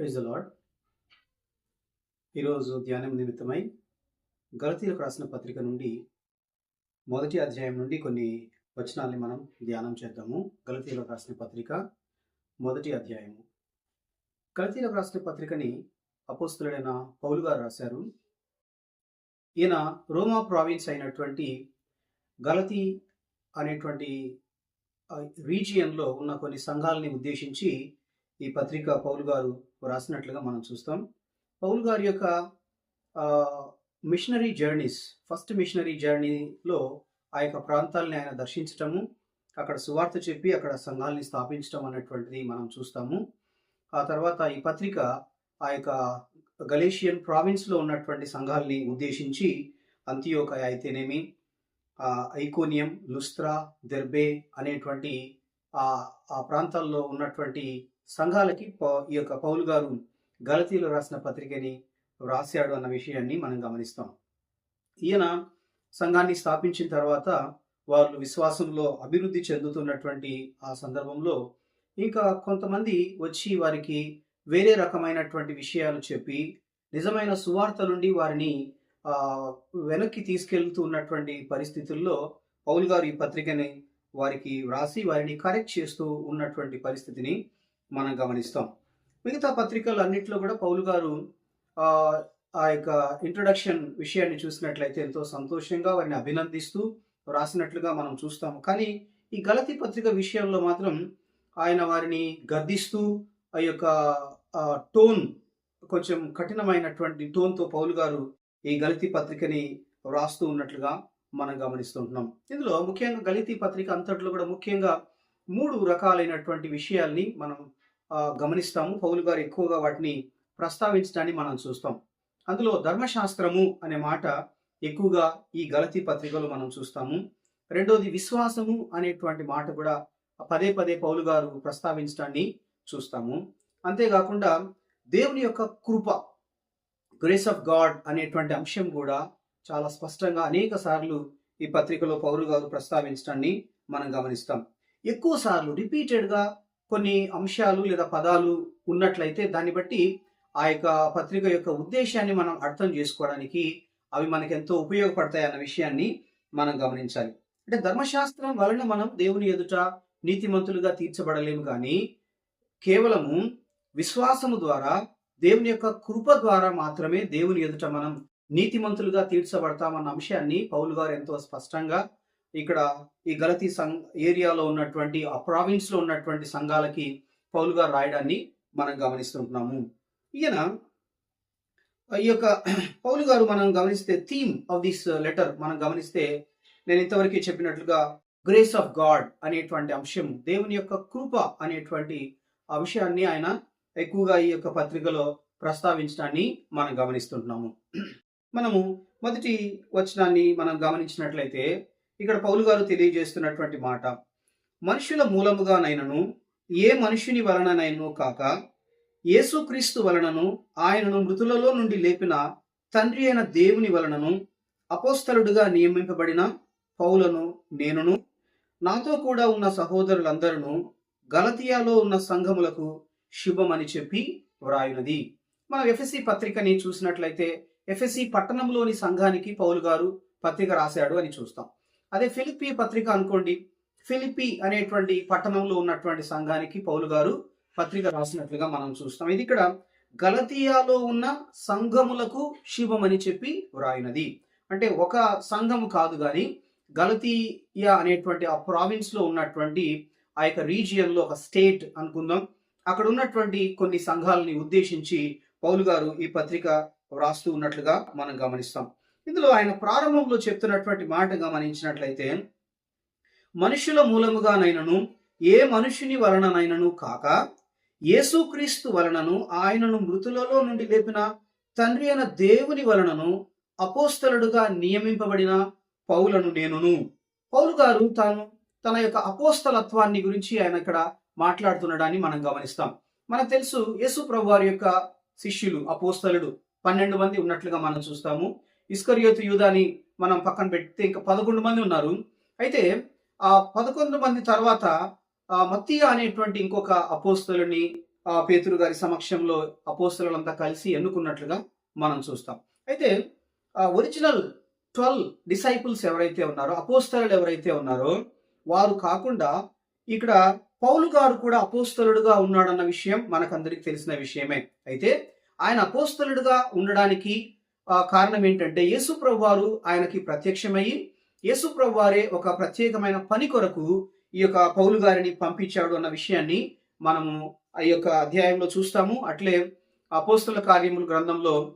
Praise lord ఈరోజు ధ్యానం నిమిత్తమై గలతీలకు రాసిన పత్రిక నుండి మొదటి అధ్యాయం నుండి కొన్ని వచనాల్ని మనం ధ్యానం చేద్దాము. గలతీలకు రాసిన పత్రిక మొదటి అధ్యాయము. గలతీలకు రాసిన పత్రికని అపోస్తులుడైన పౌలు గారు రాశారు. ఈయన రోమా ప్రావిన్స్ అయినటువంటి గలతీ అనేటువంటి రీజియన్లో ఉన్న కొన్ని సంఘాలని ఉద్దేశించి ఈ పత్రిక పౌలు గారు రాసినట్లుగా మనం చూస్తాం. పౌల్ గారి యొక్క మిషనరీ జర్నీస్ ఫస్ట్ మిషనరీ జర్నీలో ఆ యొక్క ప్రాంతాలని ఆయన దర్శించటము అక్కడ సువార్త చెప్పి అక్కడ సంఘాలని స్థాపించడం అనేటువంటిది మనం చూస్తాము. ఆ తర్వాత ఈ పత్రిక ఆ యొక్క గలేషియన్ ప్రావిన్స్లో ఉన్నటువంటి సంఘాలని ఉద్దేశించి అంత్యోక అయితేనేమి ఐకోనియం లుస్త్రా దెర్బే అనేటువంటి ఆ ఆ ప్రాంతాల్లో ఉన్నటువంటి సంఘాలకి ఈ యొక్క పౌలు గారు గలతీలో రాసిన పత్రికని వ్రాసాడు అన్న విషయాన్ని మనం గమనిస్తాం. ఈయన సంఘాన్ని స్థాపించిన తర్వాత వాళ్ళు విశ్వాసంలో అభివృద్ధి చెందుతున్నటువంటి ఆ సందర్భంలో ఇంకా కొంతమంది వచ్చి వారికి వేరే రకమైనటువంటి విషయాలు చెప్పి నిజమైన సువార్త నుండి వారిని వెనక్కి తీసుకెళ్తూ ఉన్నటువంటి పరిస్థితుల్లో పౌల్ గారు ఈ పత్రికని వారికి వ్రాసి వారిని కరెక్ట్ చేస్తూ ఉన్నటువంటి పరిస్థితిని మనం గమనిస్తాం. మిగతా పత్రికలు అన్నింటిలో కూడా పౌలు గారు ఆ యొక్క ఇంట్రొడక్షన్ విషయాన్ని చూసినట్లయితే ఎంతో సంతోషంగా వారిని అభినందిస్తూ రాసినట్లుగా మనం చూస్తాము. కానీ ఈ గలతి పత్రిక విషయంలో మాత్రం ఆయన వారిని గద్దిస్తూ ఆ యొక్క టోన్ కొంచెం కఠినమైనటువంటి టోన్తో పౌలు గారు ఈ గలితి పత్రికని వ్రాస్తూ ఉన్నట్లుగా మనం గమనిస్తుంటున్నాం. ఇందులో ముఖ్యంగా గలితీ పత్రిక అంతట్లో కూడా ముఖ్యంగా మూడు రకాలైనటువంటి విషయాల్ని మనం గమనిస్తాము. పౌలు గారు ఎక్కువగా వాటిని ప్రస్తావించడాన్ని మనం చూస్తాం. అందులో ధర్మశాస్త్రము అనే మాట ఎక్కువగా ఈ గలతి పత్రికలో మనం చూస్తాము. రెండోది విశ్వాసము అనేటువంటి మాట కూడా పదే పదే పౌలు గారు ప్రస్తావించడాన్ని చూస్తాము. అంతేకాకుండా దేవుని యొక్క కృప గ్రేస్ ఆఫ్ గాడ్ అనేటువంటి అంశం కూడా చాలా స్పష్టంగా అనేక సార్లు ఈ పత్రికలో పౌరు గారు ప్రస్తావించడాన్ని మనం గమనిస్తాం. ఎక్కువ సార్లు రిపీటెడ్గా కొన్ని అంశాలు లేదా పదాలు ఉన్నట్లయితే దాన్ని బట్టి ఆ యొక్క పత్రిక యొక్క ఉద్దేశాన్ని మనం అర్థం చేసుకోవడానికి అవి మనకు ఎంతో ఉపయోగపడతాయి అన్న విషయాన్ని మనం గమనించాలి. అంటే ధర్మశాస్త్రం వలన మనం దేవుని ఎదుట నీతిమంతులుగా తీర్చబడలేము కానీ కేవలము విశ్వాసము ద్వారా దేవుని యొక్క కృప ద్వారా మాత్రమే దేవుని ఎదుట మనం నీతిమంతులుగా తీర్చబడతామన్న అంశాన్ని పౌలు గారు ఎంతో స్పష్టంగా ఇక్కడ ఈ గలతీ సంఘ ఏరియాలో ఉన్నటువంటి ఆ ప్రావిన్స్లో ఉన్నటువంటి సంఘాలకి పౌలు గారు రాయడాన్ని మనం గమనిస్తుంటున్నాము. ఈయన ఈ యొక్క పౌలు గారు మనం గమనిస్తే థీమ్ ఆఫ్ దిస్ లెటర్ మనం గమనిస్తే నేను ఇంతవరకు చెప్పినట్లుగా గ్రేస్ ఆఫ్ గాడ్ అనేటువంటి అంశం దేవుని యొక్క కృప అనేటువంటి ఆ విషయాన్ని ఆయన ఎక్కువగా ఈ యొక్క పత్రికలో ప్రస్తావించడాన్ని మనం గమనిస్తుంటున్నాము. మనము మొదటి వచనాన్ని మనం గమనించినట్లయితే ఇక్కడ పౌలు గారు తెలియజేస్తున్నటువంటి మాట మనుషుల మూలముగానైనను ఏ మనుషుని వలననైనను కాక యేసుక్రీస్తు వలనను ఆయనను మృతులలో నుండి లేపిన తండ్రి అయిన దేవుని వలనను అపోస్తలుడుగా నియమింపబడిన పౌలను నేనును నాతో కూడా ఉన్న సహోదరులందరూ గలతియాలో ఉన్న సంఘములకు శుభమని చెప్పి వ్రాయినది. మనం ఎఫ్ఎస్సి పత్రికని చూసినట్లయితే ఎఫ్ఎస్సి పట్టణంలోని సంఘానికి పౌలు గారు పత్రిక రాశాడు అని చూస్తాం. అదే ఫిలిపి పత్రిక అనుకోండి. ఫిలిపి అనేటువంటి పట్టణంలో ఉన్నటువంటి సంఘానికి పౌలు గారు పత్రిక రాసినట్లుగా మనం చూస్తాం. ఇది ఇక్కడ గలతియాలో ఉన్న సంఘములకు శివమని చెప్పి వ్రాయినది. అంటే ఒక సంఘము కాదు కానీ గలతీయా అనేటువంటి ఆ ప్రావిన్స్లో ఉన్నటువంటి ఆ యొక్క రీజియన్లో ఒక స్టేట్ అనుకుందాం. అక్కడ ఉన్నటువంటి కొన్ని సంఘాలని ఉద్దేశించి పౌలు గారు ఈ పత్రిక వ్రాస్తూ ఉన్నట్లుగా మనం గమనిస్తాం. ఇందులో ఆయన ప్రారంభంలో చెప్తున్నటువంటి మాట గమనించినట్లయితే మనుషుల మూలముగానైనను ఏ మనుషుని వలననైనను కాక యేసుక్రీస్తు వలనను ఆయనను మృతులలో నుండి లేపిన తండ్రి అయిన దేవుని వలనను అపోస్తలుడుగా నియమింపబడిన పౌలను నేనును. పౌలు గారు తాను తన యొక్క అపోస్తలత్వాన్ని గురించి ఆయన ఇక్కడ మాట్లాడుతుండడాన్ని మనం గమనిస్తాం. మనకు తెలుసు యేసు ప్రభు వారి యొక్క శిష్యులు అపోస్తలుడు పన్నెండు మంది ఉన్నట్లుగా మనం చూస్తాము. ఇస్కరియోతు యూదాని మనం పక్కన పెడితే ఇంకా పదకొండు మంది ఉన్నారు. అయితే ఆ పదకొండు మంది తర్వాత మత్తియా అనేటువంటి ఇంకొక అపోస్తులని ఆ పేతురు గారి సమక్షంలో అపోస్తలంతా కలిసి ఎన్నుకున్నట్లుగా మనం చూస్తాం. అయితే ఆ ఒరిజినల్ ట్వెల్వ్ డిసైపుల్స్ ఎవరైతే ఉన్నారో అపోస్తలు ఎవరైతే ఉన్నారో వారు కాకుండా ఇక్కడ పౌలు గారు కూడా అపోస్తలుడుగా ఉన్నాడన్న విషయం మనకందరికి తెలిసిన విషయమే. అయితే ఆయన అపోస్తలుడుగా ఉండడానికి కారణం ఏంటంటే యేసుప్రభు వారు ఆయనకి ప్రత్యక్షమయ్యి యేసుప్రభు వారే ఒక ప్రత్యేకమైన పని కొరకు ఈ యొక్క పౌలు గారిని పంపించాడు అన్న విషయాన్ని మనము ఆ యొక్క అధ్యాయంలో చూస్తాము. అట్లే అపోస్తుల కార్యముల గ్రంథంలో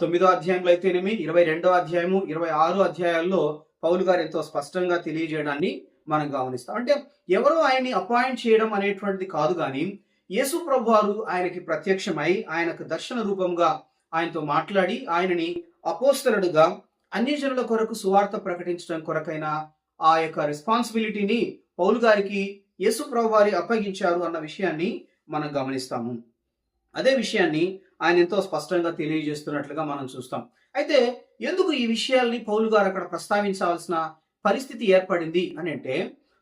తొమ్మిదో అధ్యాయంలో అయితేనేమి ఇరవై రెండో అధ్యాయము ఇరవై ఆరో అధ్యాయాల్లో పౌలు గారు ఎంతో స్పష్టంగా తెలియజేయడాన్ని మనం గమనిస్తాం. అంటే ఎవరో ఆయన్ని అపాయింట్ చేయడం అనేటువంటిది కాదు కానీ యేసు ప్రభు వారు ఆయనకి ప్రత్యక్షమై ఆయనకు దర్శన రూపంగా ఆయనతో మాట్లాడి ఆయనని అపోస్తలుడుగా అన్ని జనుల కొరకు సువార్త ప్రకటించడం కొరకైన ఆ యొక్క రెస్పాన్సిబిలిటీని పౌలు గారికి యేసు ప్రభు వారి అప్పగించారు అన్న విషయాన్ని మనం గమనిస్తాము. అదే విషయాన్ని ఆయన ఎంతో స్పష్టంగా తెలియజేస్తున్నట్లుగా మనం చూస్తాం. అయితే ఎందుకు ఈ విషయాల్ని పౌలు గారు అక్కడ ప్రస్తావించాల్సిన పరిస్థితి ఏర్పడింది అని అంటే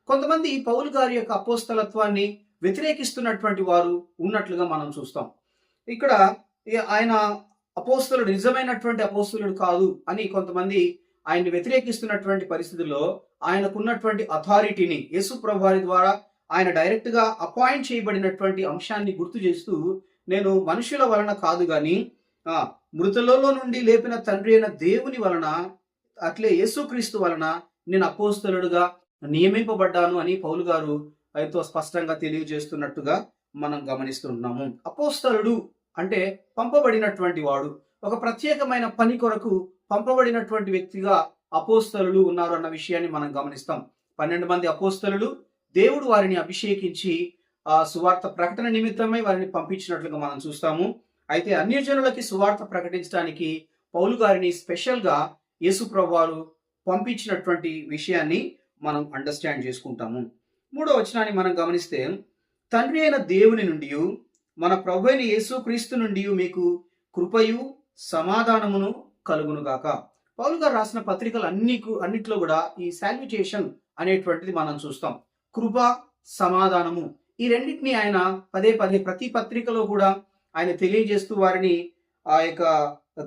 కొంతమంది పౌలు గారి యొక్క అపోస్తలత్వాన్ని వ్యతిరేకిస్తున్నటువంటి వారు ఉన్నట్లుగా మనం చూస్తాం. ఇక్కడ ఆయన అపోస్తలుడు నిజమైనటువంటి అపోస్తులుడు కాదు అని కొంతమంది ఆయన్ని వ్యతిరేకిస్తున్నటువంటి పరిస్థితుల్లో ఆయనకున్నటువంటి అథారిటీని యేసు ప్రభు ద్వారా ఆయన డైరెక్ట్గా అపాయింట్ చేయబడినటువంటి అంశాన్ని గుర్తు చేస్తూ నేను మనుషుల వలన కాదు కానీ మృతులలో నుండి లేపిన తండ్రి అయిన దేవుని వలన అట్లే యేసుక్రీస్తు వలన నేను అపోస్తలుడుగా నియమింపబడ్డాను అని పౌలు గారు ఎంతో స్పష్టంగా తెలియజేస్తున్నట్టుగా మనం గమనిస్తున్నాము అపోస్తలుడు అంటే పంపబడినటువంటి వాడు. ఒక ప్రత్యేకమైన పని కొరకు పంపబడినటువంటి వ్యక్తిగా అపోస్తలులు ఉన్నారు అన్న విషయాన్ని మనం గమనిస్తాం. పన్నెండు మంది అపోస్తలు దేవుడు వారిని అభిషేకించి ఆ సువార్త ప్రకటన నిమిత్తమై వారిని పంపించినట్లుగా మనం చూస్తాము. అయితే అన్యజనులకి సువార్త ప్రకటించడానికి పౌలు గారిని స్పెషల్గా యేసుప్రభు వారు పంపించినటువంటి విషయాన్ని మనం అండర్స్టాండ్ చేసుకుంటాము. మూడో వచనాన్ని మనం గమనిస్తే తండ్రి అయిన దేవుని నుండి మన ప్రభు అయిన యేసు క్రీస్తు నుండి మీకు కృపయు సమాధానమును కలుగునుగాక పౌలు గారు రాసిన పత్రికలు అన్ని అన్నిట్లో కూడా ఈ శాల్యుటేషన్ అనేటువంటిది మనం చూస్తాం. కృప సమాధానము ఈ రెండింటిని ఆయన పదే పదే ప్రతి పత్రికలో కూడా ఆయన తెలియజేస్తూ వారిని ఆ యొక్క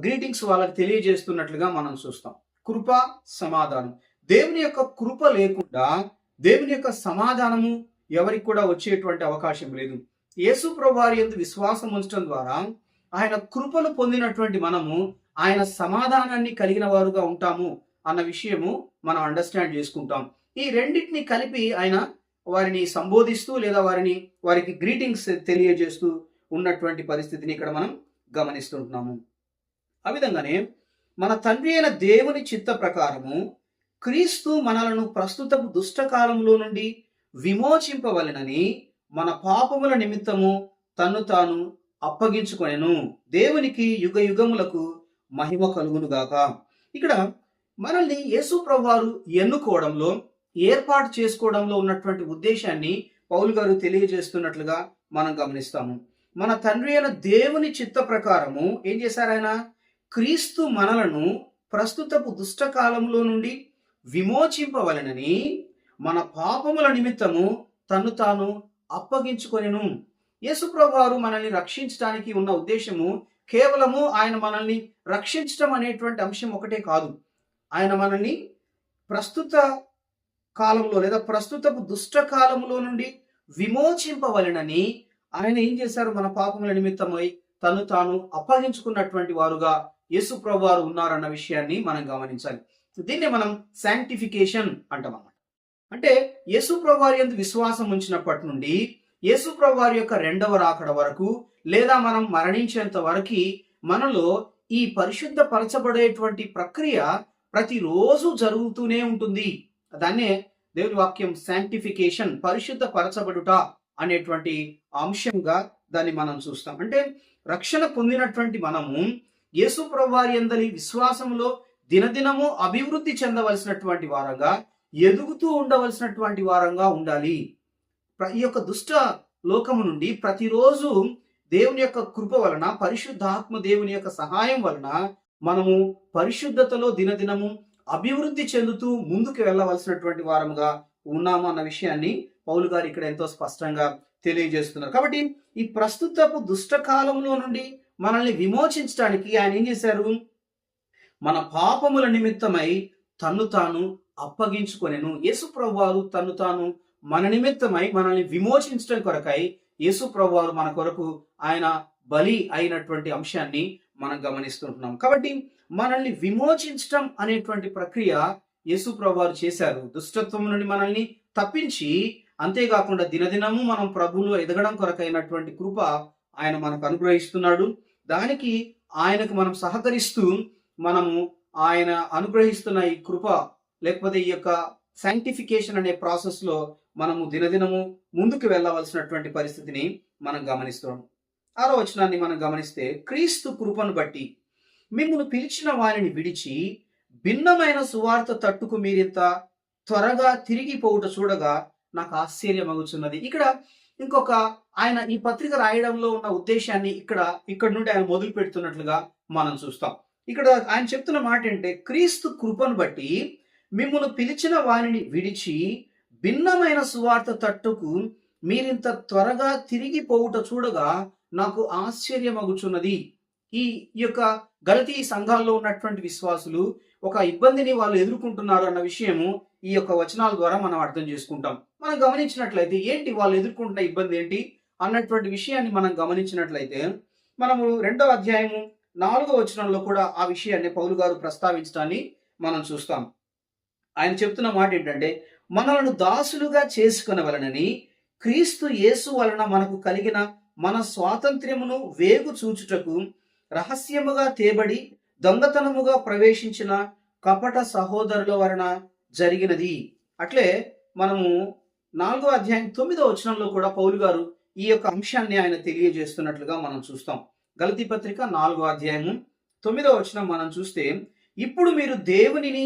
గ్రీటింగ్స్ వాళ్ళకి తెలియజేస్తున్నట్లుగా మనం చూస్తాం. కృప సమాధానం దేవుని యొక్క కృప లేకుండా దేవుని యొక్క సమాధానము ఎవరికి కూడా వచ్చేటువంటి అవకాశం లేదు. యేసు ప్రభువారి ఎందు విశ్వాసం ఉంచడం ద్వారా ఆయన కృపను పొందినటువంటి మనము ఆయన సమాధానాన్ని కలిగిన వారుగా ఉంటాము అన్న విషయము మనం అండర్స్టాండ్ చేసుకుంటాం. ఈ రెండింటిని కలిపి ఆయన వారిని సంబోధిస్తూ లేదా వారిని వారికి గ్రీటింగ్స్ తెలియజేస్తూ ఉన్నటువంటి పరిస్థితిని ఇక్కడ మనం గమనిస్తుంటున్నాము. ఆ విధంగానే మన తండ్రి అయిన దేవుని చిత్త ప్రకారము క్రీస్తు మనలను ప్రస్తుతపు దుష్టకాలంలో నుండి విమోచింపవలెనని మన పాపముల నిమిత్తము తన్ను తాను అప్పగించుకొనెను. దేవునికి యుగ యుగములకు మహిమ కలుగునుగాక ఇక్కడ మనల్ని యేసు ప్రభువారు ఎన్నుకోవడంలో ఏర్పాటు చేసుకోవడంలో ఉన్నటువంటి ఉద్దేశాన్ని పౌలు గారు తెలియజేస్తున్నట్లుగా మనం గమనిస్తాము. మన తండ్రి అయిన దేవుని చిత్త ప్రకారము ఏం చేశారు ఆయన? క్రీస్తు మనలను ప్రస్తుతపు దుష్టకాలంలో నుండి విమోచింపవలనని మన పాపముల నిమిత్తము తను తాను అప్పగించుకొనెను. యేసుప్రభువారు మనల్ని రక్షించడానికి ఉన్న ఉద్దేశము కేవలము ఆయన మనల్ని రక్షించడం అనేటువంటి అంశం ఒకటే కాదు. ఆయన మనల్ని ప్రస్తుత కాలంలో లేదా ప్రస్తుతపు దుష్ట కాలంలో నుండి విమోచింపవలెనని ఆయన ఏం చేశారు? మన పాపముల నిమిత్తమై తను తాను అప్పగించుకున్నటువంటి వారుగా యేసుప్రభు వారు ఉన్నారన్న విషయాన్ని మనం గమనించాలి. దీన్ని మనం శాంక్టిఫికేషన్ అంటాం అంటే యేసు ప్రభువారి ఎందు విశ్వాసం ఉంచినప్పటి నుండి యేసు ప్రభువారి యొక్క రెండవ రాకడ వరకు లేదా మనం మరణించేంత వరకు మనలో ఈ పరిశుద్ధ పరచబడేటువంటి ప్రక్రియ ప్రతిరోజు జరుగుతూనే ఉంటుంది. దాన్నే దేవుని వాక్యం శాంటిఫికేషన్ పరిశుద్ధ పరచబడుట అనేటువంటి అంశంగా దాన్ని మనం చూస్తాం. అంటే రక్షణ పొందినటువంటి మనము యేసు ప్రభువారి అందరి విశ్వాసంలో దినదినము అభివృద్ధి చెందవలసినటువంటి వారంగా ఎదుగుతూ ఉండవలసినటువంటి వారంగా ఉండాలి. ఈ యొక్క దుష్ట లోకము నుండి ప్రతిరోజు దేవుని యొక్క కృప వలన పరిశుద్ధాత్మ దేవుని యొక్క సహాయం వలన మనము పరిశుద్ధతలో దినదినము అభివృద్ధి చెందుతూ ముందుకు వెళ్ళవలసినటువంటి వారముగా ఉన్నాము అన్న విషయాన్ని పౌలు గారు ఇక్కడ ఎంతో స్పష్టంగా తెలియజేస్తున్నారు. కాబట్టి ఈ ప్రస్తుతపు దుష్ట కాలంలో నుండి మనల్ని విమోచించడానికి ఆయన ఏం చేశారు? మన పాపముల నిమిత్తమై తన్ను తాను అప్పగించుకొనెను యేసు ప్రభువారు తను తాను మన నిమిత్తమై మనల్ని విమోచించడం కొరకై యేసు ప్రభువారు మన కొరకు ఆయన బలి అయినటువంటి అంశాన్ని మనం గమనిస్తుంటున్నాం. కాబట్టి మనల్ని విమోచించటం అనేటువంటి ప్రక్రియ యేసు ప్రభువారు చేశారు. దుష్టత్వం నుండి మనల్ని తప్పించి అంతేకాకుండా దినదినము మనం ప్రభువులో ఎదగడం కొరకైనటువంటి కృప ఆయన మనకు అనుగ్రహిస్తున్నాడు. దానికి ఆయనకు మనం సహకరిస్తూ మనము ఆయన అనుగ్రహిస్తున్న ఈ కృప లేకపోతే ఈ యొక్క సైంటిఫికేషన్ అనే ప్రాసెస్లో మనము దినదినము ముందుకు వెళ్ళవలసినటువంటి పరిస్థితిని మనం గమనిస్తున్నాం. ఆరో వచనాన్ని మనం గమనిస్తే క్రీస్తు కృపను బట్టి మిమ్మల్ని పిలిచిన వారిని విడిచి భిన్నమైన సువార్త తట్టుకు మీరింత త్వరగా తిరిగిపోవుట చూడగా నాకు ఆశ్చర్యమగుచున్నది. ఇక్కడ ఇంకొక ఆయన ఈ పత్రిక రాయడంలో ఉన్న ఉద్దేశాన్ని ఇక్కడ ఇక్కడ నుండి ఆయన మొదలు పెడుతున్నట్లుగా మనం చూస్తాం. ఇక్కడ ఆయన చెప్తున్న మాట ఏంటంటే క్రీస్తు కృపను బట్టి మిమ్మల్ని పిలిచిన వారిని విడిచి భిన్నమైన సువార్త తట్టుకు మీరింత త్వరగా తిరిగిపోవుట చూడగా నాకు ఆశ్చర్యమగుచున్నది. ఈ ఈ యొక్క గలతీ సంఘాల్లో ఉన్నటువంటి విశ్వాసులు ఒక ఇబ్బందిని వాళ్ళు ఎదుర్కొంటున్నారు అన్న విషయము ఈ యొక్క వచనాల ద్వారా మనం అర్థం చేసుకుంటాం. మనం గమనించినట్లయితే ఏంటి వాళ్ళు ఎదుర్కొంటున్న ఇబ్బంది ఏంటి అన్నటువంటి విషయాన్ని మనం గమనించినట్లయితే మనము రెండవ అధ్యాయము నాలుగో వచనంలో కూడా ఆ విషయాన్ని పౌలు గారు ప్రస్తావించడాన్ని మనం చూస్తాం. ఆయన చెప్తున్న మాట ఏంటంటే మనలను దాసులుగా చేసుకునవలనని క్రీస్తు యేసు వలన మనకు కలిగిన మన స్వాతంత్ర్యమును వేగు చూచుటకు రహస్యముగా తేబడి దొంగతనముగా ప్రవేశించిన కపట సహోదరుల వలన జరిగినది. అట్లే మనము నాలుగో అధ్యాయం తొమ్మిదో వచనంలో కూడా పౌలు గారు ఈ యొక్క అంశాన్ని ఆయన తెలియజేస్తున్నట్లుగా మనం చూస్తాం. గలతి పత్రిక నాలుగో అధ్యాయము తొమ్మిదో వచనం మనం చూస్తే ఇప్పుడు మీరు దేవునిని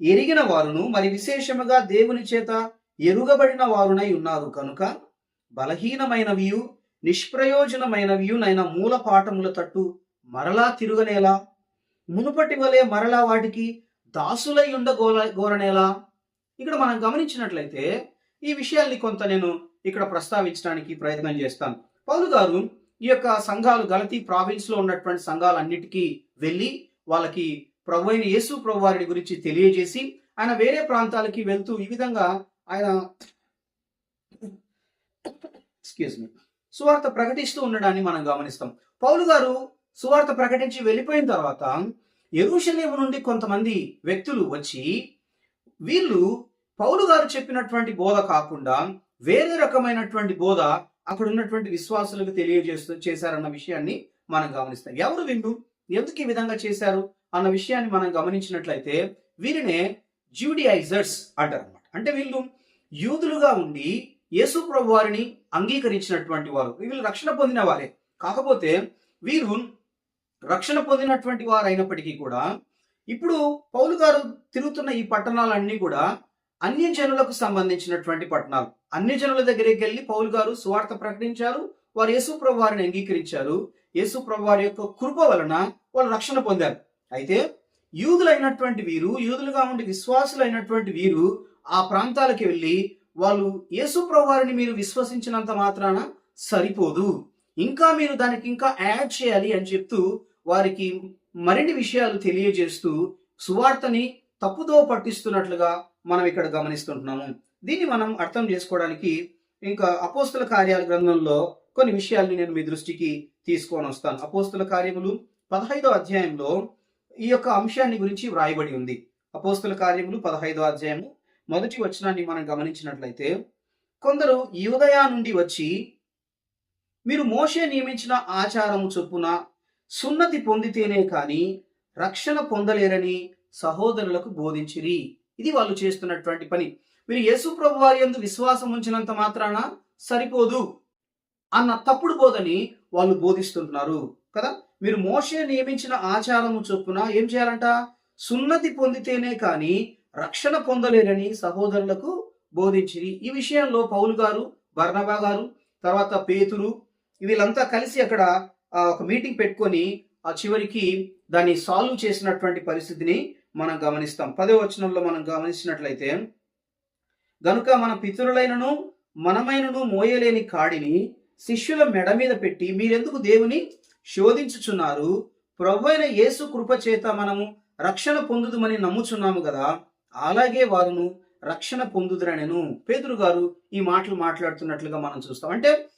ఎరిగిన వారును మరి విశేషముగా దేవుని చేత ఎరుగబడిన వారునై ఉన్నారు కనుక బలహీనమైనవియు నిష్ప్రయోజనమైనవియు నైన మూల పాఠముల తట్టు మరలా తిరుగనేలా? మునుపటి వలె మరలా వాటికి దాసులై ఉండగోల గోరనేలా? ఇక్కడ మనం గమనించినట్లయితే ఈ విషయాల్ని కొంత నేను ఇక్కడ ప్రస్తావించడానికి ప్రయత్నం చేస్తాను. పౌలు గారు ఈ యొక్క సంఘాలు గలతీ ప్రావిన్స్లో ఉన్నటువంటి సంఘాలన్నిటికీ వెళ్ళి వాళ్ళకి ప్రభు అయిన యేసు ప్రభు వారిని గురించి తెలియజేసి ఆయన వేరే ప్రాంతాలకి వెళ్తూ ఈ విధంగా ఆయన ఎక్స్క్యూజ్ మీ సువార్త ప్రకటిస్తూ ఉండడాన్ని మనం గమనిస్తాం. పౌలు గారు సువార్త ప్రకటించి వెళ్ళిపోయిన తర్వాత ఎరుషలేము నుండి కొంతమంది వ్యక్తులు వచ్చి వీళ్ళు పౌలు గారు చెప్పినటువంటి బోధ కాకుండా వేరే రకమైనటువంటి బోధ అక్కడ ఉన్నటువంటి విశ్వాసులకు తెలియజేస్తూ చేశారన్న విషయాన్ని మనం గమనిస్తాం. ఎవరు వీళ్ళు? ఎందుకు ఈ విధంగా చేశారు అన్న విషయాన్ని మనం గమనించినట్లయితే వీరినే జ్యూడియైజర్స్ అంటారు అనమాట అంటే వీళ్ళు యూదులుగా ఉండి యేసు ప్రభు వారిని అంగీకరించినటువంటి వారు. వీళ్ళు రక్షణ పొందిన వారే. కాకపోతే వీరు రక్షణ పొందినటువంటి వారు అయినప్పటికీ కూడా ఇప్పుడు పౌలు గారు తిరుగుతున్న ఈ పట్టణాలన్నీ కూడా అన్య జనులకు సంబంధించినటువంటి పట్టణాలు. అన్ని జనుల దగ్గరికి వెళ్ళి పౌలు గారు సువార్త ప్రకటించారు వారు యేసు ప్రభు వారిని అంగీకరించారు. యేసు ప్రభు వారి యొక్క కృప వలన వాళ్ళు రక్షణ పొందారు. అయితే యూదులైనటువంటి వీరు యూదులుగా ఉండి విశ్వాసులైనటువంటి వీరు ఆ ప్రాంతాలకు వెళ్ళి వాళ్ళు యేసు వారిని మీరు విశ్వసించినంత మాత్రాన సరిపోదు. ఇంకా మీరు దానికి ఇంకా యాడ్ చేయాలి అని చెప్తూ వారికి మరిన్ని విషయాలు తెలియజేస్తూ సువార్తని తప్పుదో పట్టిస్తున్నట్లుగా మనం ఇక్కడ గమనిస్తుంటున్నాము. దీన్ని మనం అర్థం చేసుకోవడానికి ఇంకా అపోస్తుల కార్యాల గ్రంథంలో కొన్ని విషయాల్ని నేను మీ దృష్టికి తీసుకొని వస్తాను. అపోస్తుల కార్యములు పదహైదో అధ్యాయంలో ఈ యొక్క అంశాన్ని గురించి వ్రాయబడి ఉంది. అపోస్తుల కార్యములు పదహైదో అధ్యాయము మొదటి వచనాన్ని మనం గమనించినట్లయితే కొందరు యూదయా నుండి వచ్చి మీరు మోషే నియమించిన ఆచారము చొప్పున సున్నతి పొందితేనే కానీ రక్షణ పొందలేరని సహోదరులకు బోధించిరి. ఇది వాళ్ళు చేస్తున్నటువంటి పని. మీరు యేసు ప్రభు వారి ఎందు విశ్వాసం ఉంచినంత మాత్రాన సరిపోదు అన్న తప్పుడు బోధని వాళ్ళు బోధిస్తుంటున్నారు కదా? మీరు మోషే నియమించిన ఆచారము చొప్పున ఏం చేయాలంట? సున్నతి పొందితేనే కానీ రక్షణ పొందలేరని సహోదరులకు బోధించిరి. ఈ విషయంలో పౌలు గారు బర్ణబా గారు తర్వాత పేతురు వీళ్ళంతా కలిసి అక్కడ ఒక మీటింగ్ పెట్టుకొని ఆ చివరికి దాన్ని సాల్వ్ చేసినటువంటి పరిస్థితిని మనం గమనిస్తాం. పదే వచనంలో మనం గమనించినట్లయితే గనుక మన పితరులైనను మనమైనను మోయలేని కాడిని శిష్యుల మెడ మీద పెట్టి మీరెందుకు దేవుని శోధించుచున్నారు. ప్రభు అయిన యేసు కృప చేత మనము రక్షణ పొందుదుమని నమ్ముచున్నాము కదా అలాగే వారును రక్షణ పొందుదురనెను. పేతురు గారు ఈ మాటలు మాట్లాడుతున్నట్లుగా మనం చూస్తాం. అంటే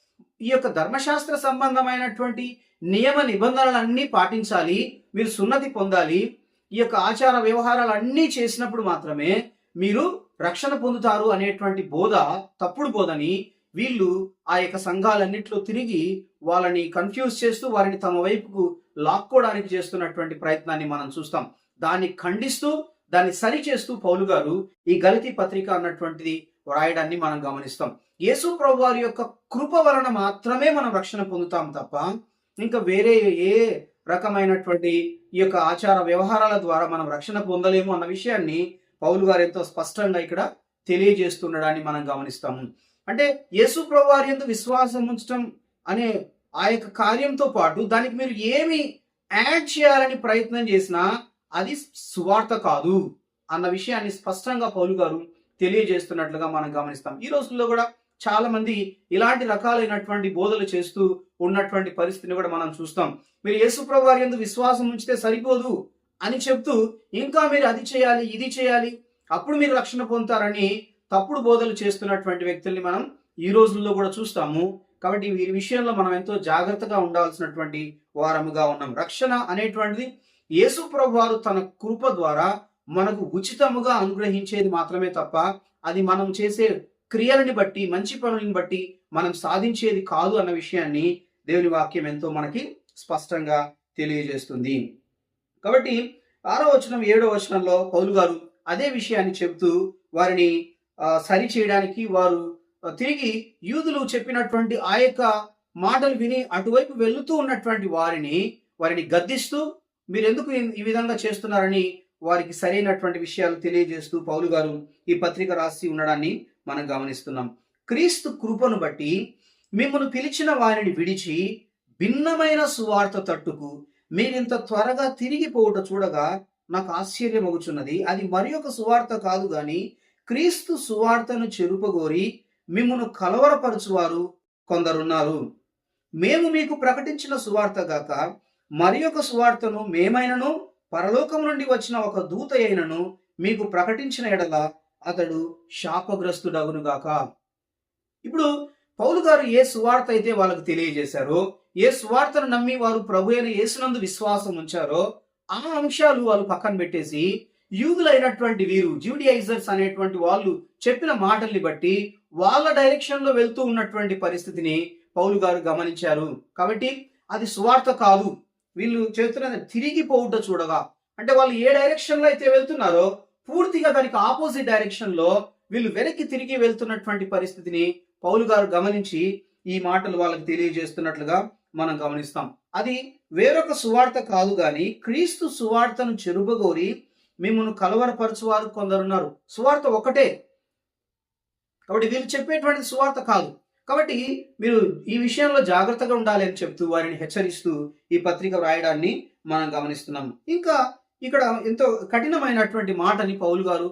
ఈ యొక్క ధర్మశాస్త్ర సంబంధమైనటువంటి నియమ నిబంధనలన్నీ పాటించాలి. మీరు సున్నతి పొందాలి. ఈ యొక్క ఆచార వ్యవహారాలు అన్నీ చేసినప్పుడు మాత్రమే మీరు రక్షణ పొందుతారు అనేటువంటి బోధ తప్పుడు బోధని వీళ్ళు ఆ యొక్క సంఘాలన్నింటిలో తిరిగి వాళ్ళని కన్ఫ్యూజ్ చేస్తూ వారిని తమ వైపుకు లాక్కోవడానికి చేస్తున్నటువంటి ప్రయత్నాన్ని మనం చూస్తాం. దాన్ని ఖండిస్తూ దాన్ని సరిచేస్తూ పౌలు గారు ఈ గలితి పత్రిక అన్నటువంటిది వ్రాయడాన్ని మనం గమనిస్తాం. యేసు ప్రభు వారి యొక్క కృప వలన మాత్రమే మనం రక్షణ పొందుతాం తప్ప ఇంకా వేరే ఏ రకమైనటువంటి ఈ యొక్క ఆచార వ్యవహారాల ద్వారా మనం రక్షణ పొందలేము అన్న విషయాన్ని పౌలు గారు ఎంతో స్పష్టంగా ఇక్కడ తెలియజేస్తుండడాన్ని మనం గమనిస్తాము. అంటే యేసు ప్రభువారి ఎందు విశ్వాసం ఉంచడం అనే ఆ యొక్క కార్యంతో పాటు దానికి మీరు ఏమి యాడ్ చేయాలని ప్రయత్నం చేసినా అది సువార్త కాదు అన్న విషయాన్ని స్పష్టంగా పౌలు గారు తెలియజేస్తున్నట్లుగా మనం గమనిస్తాం. ఈ రోజుల్లో కూడా చాలా మంది ఇలాంటి రకాలైనటువంటి బోధలు చేస్తూ ఉన్నటువంటి పరిస్థితిని కూడా మనం చూస్తాం. మీరు యేసుప్రభు వారి ఎందు విశ్వాసం ఉంచితే సరిపోదు అని చెప్తూ ఇంకా మీరు అది చేయాలి ఇది చేయాలి అప్పుడు మీరు రక్షణ పొందుతారని తప్పుడు బోధలు చేస్తున్నటువంటి వ్యక్తుల్ని మనం ఈ రోజుల్లో కూడా చూస్తాము. కాబట్టి వీరి విషయంలో మనం ఎంతో జాగ్రత్తగా ఉండాల్సినటువంటి వారముగా ఉన్నాం. రక్షణ అనేటువంటిది యేసు ప్రభు వారు తన కృప ద్వారా మనకు ఉచితముగా అనుగ్రహించేది మాత్రమే తప్ప అది మనం చేసే క్రియలని బట్టి మంచి పనులను బట్టి మనం సాధించేది కాదు అన్న విషయాన్ని దేవుని వాక్యం ఎంతో మనకి స్పష్టంగా తెలియజేస్తుంది. కాబట్టి ఆరో వచనం ఏడో వచనంలో పౌలు గారు అదే విషయాన్ని చెబుతూ వారిని సరి చేయడానికి వారు తిరిగి యూదులు చెప్పినటువంటి ఆ యొక్క మాటలు విని అటువైపు వెళుతూ ఉన్నటువంటి వారిని వారిని గద్దిస్తూ మీరు ఎందుకు ఈ- విధంగా చేస్తున్నారని వారికి సరైనటువంటి విషయాలు తెలియజేస్తూ పౌలు గారు ఈ పత్రిక రాసి ఉండడాన్ని మనం గమనిస్తున్నాం. క్రీస్తు కృపను బట్టి మిమ్మల్ని పిలిచిన వారిని విడిచి భిన్నమైన సువార్త తట్టుకు మీరింత త్వరగా తిరిగిపోవుట చూడగా నాకు ఆశ్చర్యమగుచున్నది. అది మరి ఒక సువార్త కాదు గాని క్రీస్తు సువార్తను చెరుపగోరి మిమ్మను కలవరపరచువారు కొందరున్నారు. మేము మీకు ప్రకటించిన సువార్త గాక మరి ఒక సువార్తను మేమైనను పరలోకం నుండి వచ్చిన ఒక దూత అయినను మీకు ప్రకటించిన ఎడల అతడు శాపగ్రస్తుడగునుగాక ఇప్పుడు పౌలు గారు ఏ సువార్త అయితే వాళ్ళకు తెలియజేశారో ఏ సువార్తను నమ్మి వారు ప్రభు అయిన యేసునందు విశ్వాసం ఉంచారో ఆ అంశాలు వాళ్ళు పక్కన పెట్టేసి యూదులైనటువంటి వీరు జ్యూడియైజర్స్ అనేటువంటి వాళ్ళు చెప్పిన మాటల్ని బట్టి వాళ్ళ డైరెక్షన్లో వెళ్తూ ఉన్నటువంటి పరిస్థితిని పౌలు గారు గమనించారు. కాబట్టి అది సువార్త కాదు. వీళ్ళు చేతున్న తిరిగి పోవుట చూడగా. అంటే వాళ్ళు ఏ డైరెక్షన్లో అయితే వెళ్తున్నారో పూర్తిగా దానికి ఆపోజిట్ డైరెక్షన్లో వీళ్ళు వెనక్కి తిరిగి వెళ్తున్నటువంటి పరిస్థితిని పౌలు గారు గమనించి ఈ మాటలు వాళ్ళకి తెలియజేస్తున్నట్లుగా మనం గమనిస్తాం. అది వేరొక సువార్త కాదు కానీ క్రీస్తు సువార్తను చెరుబగోరి మిమ్మల్ని కలవరపరచువారు కొందరున్నారు సువార్త ఒకటే. కాబట్టి వీళ్ళు చెప్పేటువంటి సువార్త కాదు. కాబట్టి మీరు ఈ విషయంలో జాగ్రత్తగా ఉండాలి అని చెప్తూ వారిని హెచ్చరిస్తూ ఈ పత్రిక వ్రాయడాన్ని మనం గమనిస్తున్నాము ఇంకా ఇక్కడ ఎంతో కఠినమైనటువంటి మాటని పౌలు గారు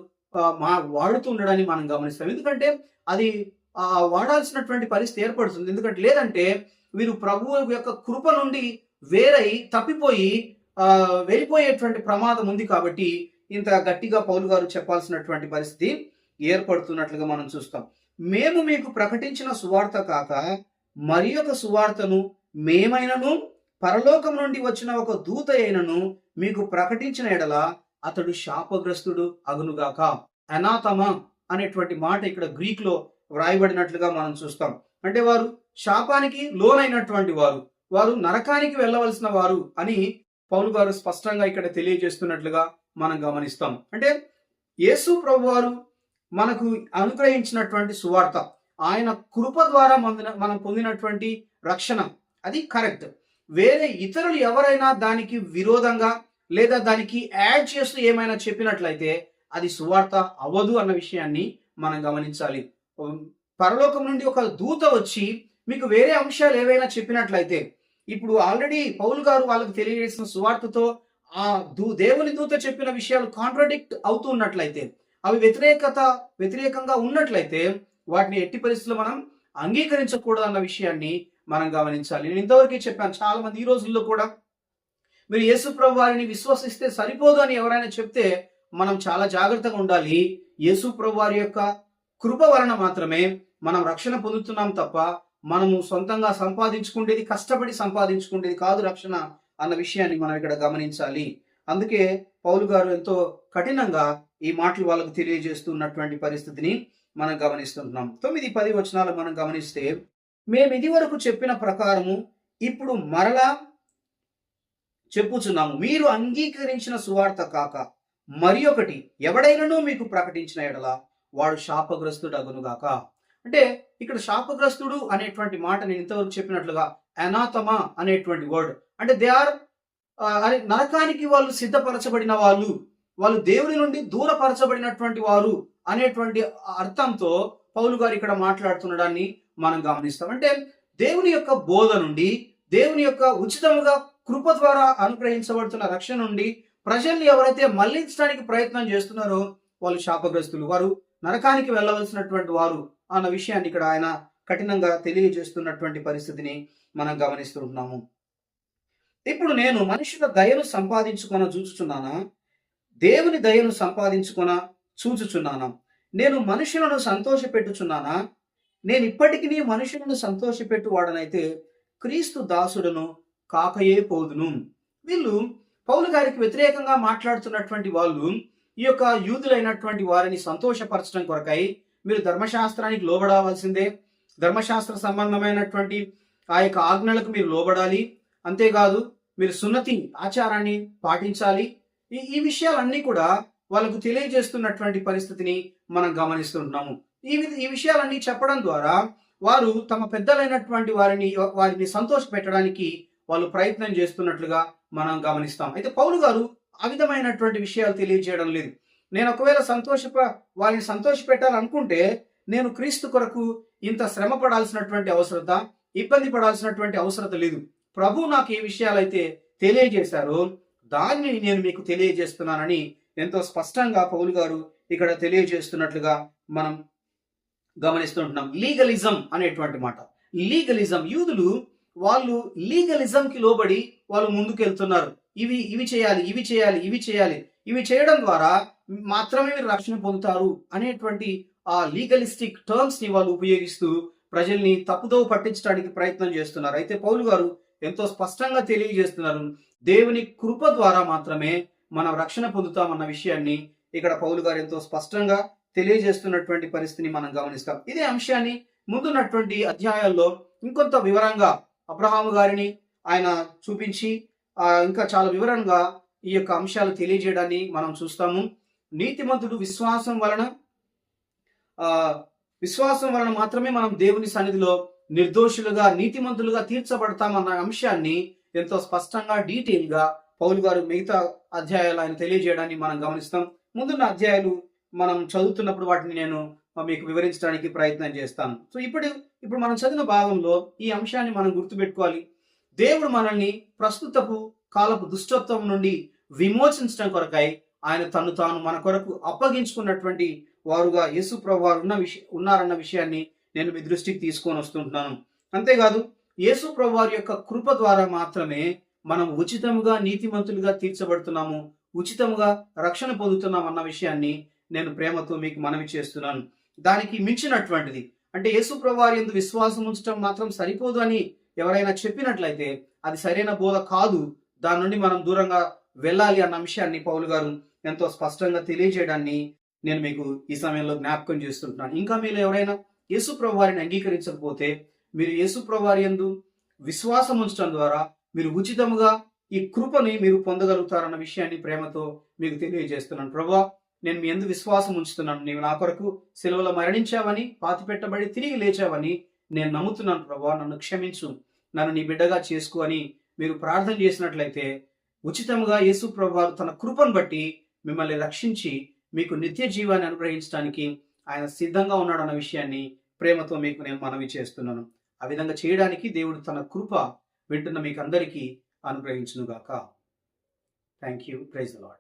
మా వాడుతూ ఉండడాన్ని మనం గమనిస్తాం ఎందుకంటే అది ఆ, వాడాల్సినటువంటి పరిస్థితి ఏర్పడుతుంది. ఎందుకంటే లేదంటే వీరు ప్రభువు యొక్క కృప నుండి వేరై తప్పిపోయి ఆ, వెళ్ళిపోయేటువంటి ప్రమాదం ఉంది కాబట్టి ఇంత గట్టిగా పౌలు గారు చెప్పాల్సినటువంటి పరిస్థితి ఏర్పడుతున్నట్లుగా మనం చూస్తాం. మేము మీకు ప్రకటించిన సువార్త కాక మరి ఒక సువార్తను మేమైనను పరలోకం నుండి వచ్చిన ఒక దూత అయినను మీకు ప్రకటించిన ఎడల అతడు శాపగ్రస్తుడు అగునుగాక అనాథమ అనేటువంటి మాట ఇక్కడ గ్రీక్లో వ్రాయబడినట్లుగా మనం చూస్తాం. అంటే వారు శాపానికి లోనైనటువంటి వారు వారు నరకానికి వెళ్ళవలసిన వారు అని పౌలు గారు స్పష్టంగా ఇక్కడ తెలియజేస్తున్నట్లుగా మనం గమనిస్తాం. అంటే యేసు ప్రభు వారు మనకు అనుగ్రహించినటువంటి సువార్త ఆయన కృప ద్వారా మన- మనం పొందినటువంటి రక్షణ అది కరెక్ట్. వేరే ఇతరులు ఎవరైనా దానికి విరోధంగా లేదా దానికి యాడ్ చేస్తూ ఏమైనా చెప్పినట్లయితే అది సువార్త అవ్వదు అన్న విషయాన్ని మనం గమనించాలి. పరలోకం నుండి ఒక దూత వచ్చి మీకు వేరే అంశాలు ఏవైనా చెప్పినట్లయితే ఇప్పుడు ఆల్రెడీ పౌలు గారు వాళ్ళకి తెలియజేసిన సువార్తతో ఆ దూ దేవుని దూత చెప్పిన విషయాలు కాంట్రడిక్ట్ అవుతూ ఉన్నట్లయితే అవి వ్యతిరేకత వ్యతిరేకంగా ఉన్నట్లయితే వాటిని ఎట్టి పరిస్థితుల్లో మనం అంగీకరించకూడదు అన్న విషయాన్ని మనం గమనించాలి. నేను ఇంతవరకే చెప్పాను చాలా మంది ఈ రోజుల్లో కూడా మీరు యేసు ప్రభు వారిని విశ్వసిస్తే సరిపోదు అని ఎవరైనా చెప్తే మనం చాలా జాగ్రత్తగా ఉండాలి. యేసు ప్రభు వారి యొక్క కృప వలన మాత్రమే మనం రక్షణ పొందుతున్నాం తప్ప మనము సొంతంగా సంపాదించుకునేది కష్టపడి సంపాదించుకునేది కాదు రక్షణ. అన్న విషయాన్ని మనం ఇక్కడ గమనించాలి. అందుకే పౌలు గారు ఎంతో కఠినంగా ఈ మాటలు వాళ్ళకు తెలియజేస్తున్నటువంటి పరిస్థితిని మనం గమనిస్తున్నాం తొమ్మిది పది వచనాలు మనం గమనిస్తే మేము ఇది వరకు చెప్పిన ప్రకారము ఇప్పుడు మరలా చెప్పుచున్నాము. మీరు అంగీకరించిన సువార్త కాక మరి ఒకటి ఎవడైనను మీకు ప్రకటించిన ఎడల వాడు శాపగ్రస్తుడగునుగాక అంటే ఇక్కడ శాపగ్రస్తుడు అనేటువంటి మాట నేను ఇంతవరకు చెప్పినట్లుగా అనాథమా అనేటువంటి వర్డ్ అంటే దే ఆర్ అనే నరకానికి వాళ్ళు సిద్ధపరచబడిన వాళ్ళు వాళ్ళు దేవుని నుండి దూరపరచబడినటువంటి వారు అనేటువంటి అర్థంతో పౌలు గారు ఇక్కడ మాట్లాడుతుండడాన్ని మనం గమనిస్తాం. అంటే దేవుని యొక్క బోధ నుండి దేవుని యొక్క ఉచితముగా కృప ద్వారా అనుగ్రహించబడుతున్న రక్షణ నుండి ప్రజల్ని ఎవరైతే మళ్ళించడానికి ప్రయత్నం చేస్తున్నారో వాళ్ళు శాపగ్రస్తులు. వారు నరకానికి వెళ్ళవలసినటువంటి వారు అన్న విషయాన్ని ఇక్కడ ఆయన కఠినంగా తెలియజేస్తున్నటువంటి పరిస్థితిని మనం గమనిస్తుంటున్నాము. ఇప్పుడు నేను మనుషుల దయను సంపాదించుకొన చూచుచున్నానా? దేవుని దయను సంపాదించుకొన చూచుచున్నానా? నేను మనుషులను సంతోషపెట్టుచున్నానా? నేను ఇప్పటికీ మనుషులను సంతోషపెట్టు వాడనైతే క్రీస్తు దాసుడను కాకయే పోదును. వీళ్ళు పౌలు గారికి వ్యతిరేకంగా మాట్లాడుతున్నటువంటి వాళ్ళు ఈ యొక్క యూదులైనటువంటి వారిని సంతోషపరచడం కొరకై మీరు ధర్మశాస్త్రానికి లోబడవలసిందే ధర్మశాస్త్ర సంబంధమైనటువంటి ఆ యొక్క ఆజ్ఞలకు మీరు లోబడాలి. అంతేకాదు మీరు సున్నతి ఆచారాన్ని పాటించాలి. ఈ ఈ విషయాలన్నీ కూడా వాళ్ళకు తెలియజేస్తున్నటువంటి పరిస్థితిని మనం గమనిస్తుంటున్నాము. ఈ ఈ విషయాలన్నీ చెప్పడం ద్వారా వారు తమ పెద్దలైనటువంటి వారిని వారిని సంతోష పెట్టడానికి వాళ్ళు ప్రయత్నం చేస్తున్నట్లుగా మనం గమనిస్తాం. అయితే పౌలు గారు ఆ విధమైనటువంటి విషయాలు తెలియజేయడం లేదు. నేను ఒకవేళ సంతోష వారిని సంతోష పెట్టాలనుకుంటే నేను క్రీస్తు కొరకు ఇంత శ్రమ పడాల్సినటువంటి అవసరత ఇబ్బంది పడాల్సినటువంటి అవసరత లేదు. ప్రభు నాకు ఏ విషయాలైతే తెలియజేశారో. దాన్ని నేను మీకు తెలియజేస్తున్నానని ఎంతో స్పష్టంగా పౌలు గారు ఇక్కడ తెలియజేస్తున్నట్లుగా మనం గమనిస్తుంటున్నాం. లీగలిజం అనేటువంటి మాట. లీగలిజం యూదులు వాళ్ళు లీగలిజంకి లోబడి వాళ్ళు ముందుకెళ్తున్నారు. ఇవి ఇవి చేయాలి ఇవి చేయాలి ఇవి చేయాలి. ఇవి చేయడం ద్వారా మాత్రమే మీరు రక్షణ పొందుతారు అనేటువంటి ఆ లీగలిస్టిక్ టర్మ్స్ని వాళ్ళు ఉపయోగిస్తూ ప్రజల్ని తప్పుదోవ పట్టించడానికి ప్రయత్నం చేస్తున్నారు. అయితే పౌలు గారు ఎంతో స్పష్టంగా తెలియజేస్తున్నారు. దేవుని కృప ద్వారా మాత్రమే మనం రక్షణ పొందుతామన్న విషయాన్ని ఇక్కడ పౌలు గారు ఎంతో స్పష్టంగా తెలియజేస్తున్నటువంటి పరిస్థితిని మనం గమనిస్తాం. ఇదే అంశాన్ని ముందున్నటువంటి అధ్యాయాల్లో ఇంకొంత వివరంగా అబ్రహాము గారిని ఆయన చూపించి ఇంకా చాలా వివరంగా ఈ యొక్క అంశాలు తెలియజేయడాన్ని మనం చూస్తాము. నీతిమంతుడు విశ్వాసం వలన విశ్వాసం వలన మాత్రమే మనం దేవుని సన్నిధిలో నిర్దోషులుగా నీతిమంతులుగా తీర్చబడతామన్న అంశాన్ని ఎంతో స్పష్టంగా డీటెయిల్గా పౌలు గారు మిగతా అధ్యాయాలు ఆయన తెలియజేయడాన్ని మనం గమనిస్తాం. ముందున్న అధ్యాయాలు మనం చదువుతున్నప్పుడు వాటిని నేను మీకు వివరించడానికి ప్రయత్నం చేస్తాను. సో ఇప్పుడు ఇప్పుడు మనం చదివిన భాగంలో ఈ అంశాన్ని మనం గుర్తుపెట్టుకోవాలి. దేవుడు మనల్ని ప్రస్తుతపు కాలపు దుష్టత్వం నుండి విమోచించడం కొరకై ఆయన తను తాను మన కొరకు అప్పగించుకున్నటువంటి వారుగా యేసు ప్రభు ఉన్న విషయ ఉన్నారన్న విషయాన్ని నేను మీ దృష్టికి తీసుకొని వస్తుంటున్నాను. అంతేకాదు యేసు ప్రభు వారి యొక్క కృప ద్వారా మాత్రమే మనం ఉచితముగా నీతిమంతులుగా తీర్చబడుతున్నాము ఉచితముగా రక్షణ పొందుతున్నాం అన్న విషయాన్ని నేను ప్రేమతో మీకు మనవి చేస్తున్నాను. దానికి మించినటువంటిది అంటే యేసు ప్రభు వారి ఎందు విశ్వాసం ఉంచడం మాత్రం సరిపోదు అని ఎవరైనా చెప్పినట్లయితే అది సరైన బోధ కాదు. దాని నుండి మనం దూరంగా వెళ్ళాలి అన్న అంశాన్ని పౌలు గారు ఎంతో స్పష్టంగా తెలియజేయడాన్ని నేను మీకు ఈ సమయంలో జ్ఞాపకం చేస్తుంటున్నాను. ఇంకా మీరు ఎవరైనా యేసు వారిని అంగీకరించకపోతే మీరు యేసు ప్రభు వారి యందు విశ్వాసం ఉంచడం ద్వారా మీరు ఉచితముగా ఈ కృపని మీరు పొందగలుగుతారన్న విషయాన్ని ప్రేమతో మీకు తెలియజేస్తున్నాను. ప్రభా నేను మీ ఎందు విశ్వాసం ఉంచుతున్నాను. నీవు నా కొరకు సెలవులో మరణించావని పాతి పెట్టబడి తిరిగి లేచావని నేను నమ్ముతున్నాను ప్రభా. నన్ను క్షమించు. నన్ను నీ బిడ్డగా చేసుకో అని మీరు ప్రార్థన చేసినట్లయితే ఉచితంగా యేసు ప్రభువారు తన కృపను బట్టి మిమ్మల్ని రక్షించి మీకు నిత్య జీవాన్ని అనుగ్రహించడానికి ఆయన సిద్ధంగా ఉన్నాడన్న విషయాన్ని ప్రేమతో మీకు నేను మనవి చేస్తున్నాను. ఆ విధంగా చేయడానికి దేవుడు తన కృప వింటున్న మీకు అందరికీ అనుగ్రహించునుగాక థ్యాంక్ యూ ప్రైజ్ లాడ్